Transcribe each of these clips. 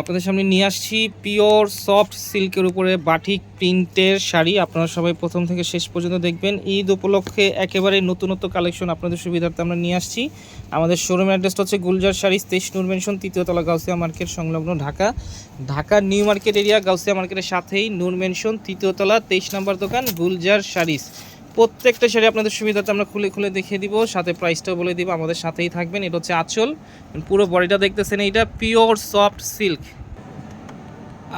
আপনাদের সামনে নিয়ে আসছি পিওর সফট সিল্কের উপরে বাটিক প্রিন্টের শাড়ি। আপনারা সবাই প্রথম থেকে শেষ পর্যন্ত দেখবেন। ঈদ উপলক্ষে একেবারে নতুনত্ব কালেকশন আপনাদের সুবিধার্থে আমরা নিয়ে আসছি। আমাদের শোরুম অ্যাড্রেসটা হচ্ছে গুলজার শাড়ি, তেইশ নূর মেনশন তৃতীয়তলা গাউসিয়া মার্কেট সংলগ্ন Dhaka. Dhaka new market area Gausia মার্কেটের সাথেই নূর মেনশন তৃতীয়তলা তেইশ নম্বর দোকান, গুলজার শাড়িস। প্রত্যেকটা শাড়ি আপনাদের সুবিধাতে আমরা খুলে খুলে দেখিয়ে দিব, সাথে প্রাইসটাও বলে দিব, আমাদের সাথেই থাকবেন, এটা হচ্ছে আঁচল। পুরো বডিটা দেখতেছেন, এইটা পিওর সফট সিল্ক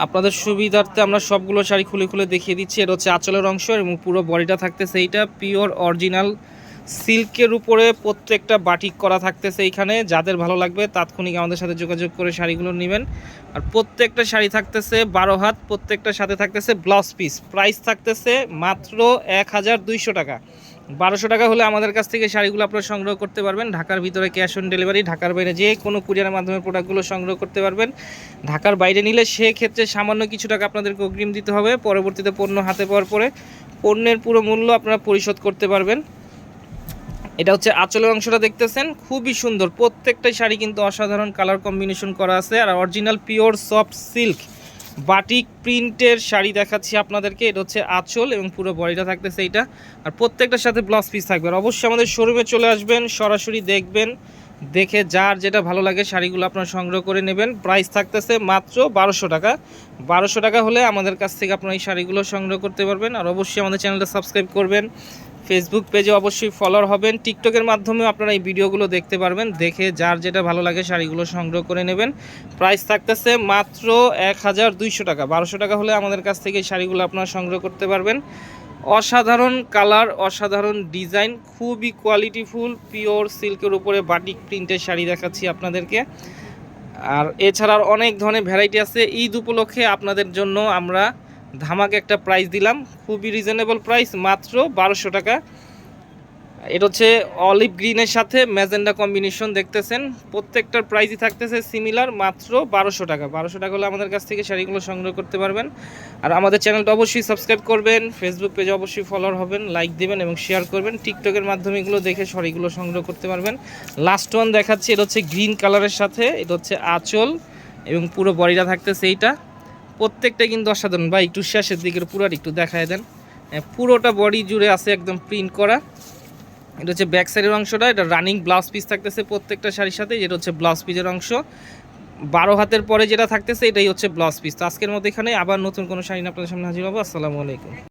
আপনাদের সুবিধার্থে আমরা সবগুলো শাড়ি খুলে খুলে দেখিয়ে দিচ্ছি, এটা হচ্ছে আঁচলের অংশ এবং পুরো বডিটা থাকতেছে, এইটা পিওর অরিজিনাল সিল্কের উপরে প্রত্যেকটা বাটিক করা থাকতেছে এইখানে। যাদের ভালো লাগবে তাৎক্ষণিক আমাদের সাথে যোগাযোগ করে শাড়িগুলো নেবেন। আর প্রত্যেকটা শাড়ি থাকতেছে বারো হাত, প্রত্যেকটার সাথে থাকতেছে ব্লাউজ পিস। প্রাইস থাকতেছে মাত্র এক হাজার দুইশো টাকা। বারোশো টাকা হলে আমাদের কাছ থেকে শাড়িগুলো আপনারা সংগ্রহ করতে পারবেন। ঢাকার ভিতরে ক্যাশ অন ডেলিভারি, ঢাকার বাইরে যে কোনো কুরিয়ারের মাধ্যমে প্রোডাক্টগুলো সংগ্রহ করতে পারবেন। ঢাকার বাইরে নিলে সেক্ষেত্রে সামান্য কিছু টাকা আপনাদেরকে অগ্রিম দিতে হবে। পরবর্তীতে পণ্য হাতে পাওয়ার পরে পণ্যের পুরো মূল্য আপনারা পরিশোধ করতে পারবেন। এটা হচ্ছে আঁচলের অংশটা দেখতেছেন। খুবই সুন্দর। প্রত্যেকটাই শাড়ি কিন্তু অসাধারণ কালার কম্বিনেশন করা আছে। আর original pure soft silk batik প্রিন্টের শাড়ি দেখাচ্ছি আপনাদেরকে। এটা হচ্ছে আঁচল এবং পুরো বডিটা থাকতেছে এইটা। আর প্রত্যেকটার সাথে ব্লাউজ পিস থাকবে। আর অবশ্যই আমাদের শোরুমে চলে আসবেন, সরাসরি দেখবেন, দেখে যার যেটা ভালো লাগে শাড়িগুলো আপনারা সংগ্রহ করে নেবেন। প্রাইস থাকতেছে মাত্র বারোশো টাকা। বারোশো টাকা হলে আমাদের কাছ থেকে আপনারা এই শাড়িগুলো সংগ্রহ করতে পারবেন। আর অবশ্যই আমাদের চ্যানেলটা সাবস্ক্রাইব করবেন। ফেসবুক পেজে অবশ্যই ফলোয়ার হবেন। টিকটকের মাধ্যমে আপনারা এই ভিডিওগুলো দেখতে পারবেন। দেখে যার যেটা ভালো লাগে শাড়িগুলো সংগ্রহ করে নেবেন। প্রাইস থাকতেছে মাত্র এক হাজার দুইশো টাকা। বারোশো টাকা হলে আমাদের কাছ থেকে শাড়িগুলো আপনারা সংগ্রহ করতে পারবেন। অসাধারণ কালার, অসাধারণ ডিজাইন, খুবই কোয়ালিটিফুল পিওর সিল্কের উপরে বাটিক প্রিন্টের শাড়ি দেখাচ্ছি আপনাদেরকে। আর এছাড়াও অনেক ধরনের ভ্যারাইটি আছে। ঈদ উপলক্ষে আপনাদের জন্য আমরা ধামাকে একটা প্রাইস দিলাম, খুবই রিজনেবল প্রাইস মাত্র বারোশো টাকা। এটা হচ্ছে অলিভ গ্রিনের সাথে ম্যাজেন্ডা কম্বিনেশন দেখতেছেন। প্রত্যেকটার প্রাইসই থাকতেছে সিমিলার মাত্র বারোশো টাকা। বারোশো টাকা হলে আমাদের কাছ থেকে শাড়িগুলো সংগ্রহ করতে পারবেন। আর আমাদের চ্যানেলটা অবশ্যই সাবস্ক্রাইব করবেন ফেসবুক পেজে অবশ্যই ফলোয়ার হবেন লাইক দেবেন এবং শেয়ার করবেন। টিকটকের মাধ্যমে এগুলো দেখে শাড়িগুলো সংগ্রহ করতে পারবেন। লাস্ট ওয়ান দেখাচ্ছি, এটা হচ্ছে গ্রিন কালারের সাথে, এটা হচ্ছে আঁচল এবং পুরো বডিটা থাকতেছে এইটা। প্রত্যেকটা কিন্তু অসাধারণ। বা একটু শেষের দিকের পুরার একটু দেখায় দেন। হ্যাঁ, পুরোটা বডি জুড়ে আছে একদম প্রিন্ট করা। এটা হচ্ছে ব্যাক সাইডের অংশটা এটা রানিং ব্লাউজ পিস থাকতেছে প্রত্যেকটা শাড়ির সাথে যেটা হচ্ছে ব্লাউজ পিসের অংশ। বারো হাতের পরে যেটা থাকতেছে এটাই হচ্ছে ব্লাউজ পিস তো আজকের মতো এখানে আবার নতুন কোনো শাড়ি আপনাদের সামনে হাজির হব। আসসালামু আলাইকুম।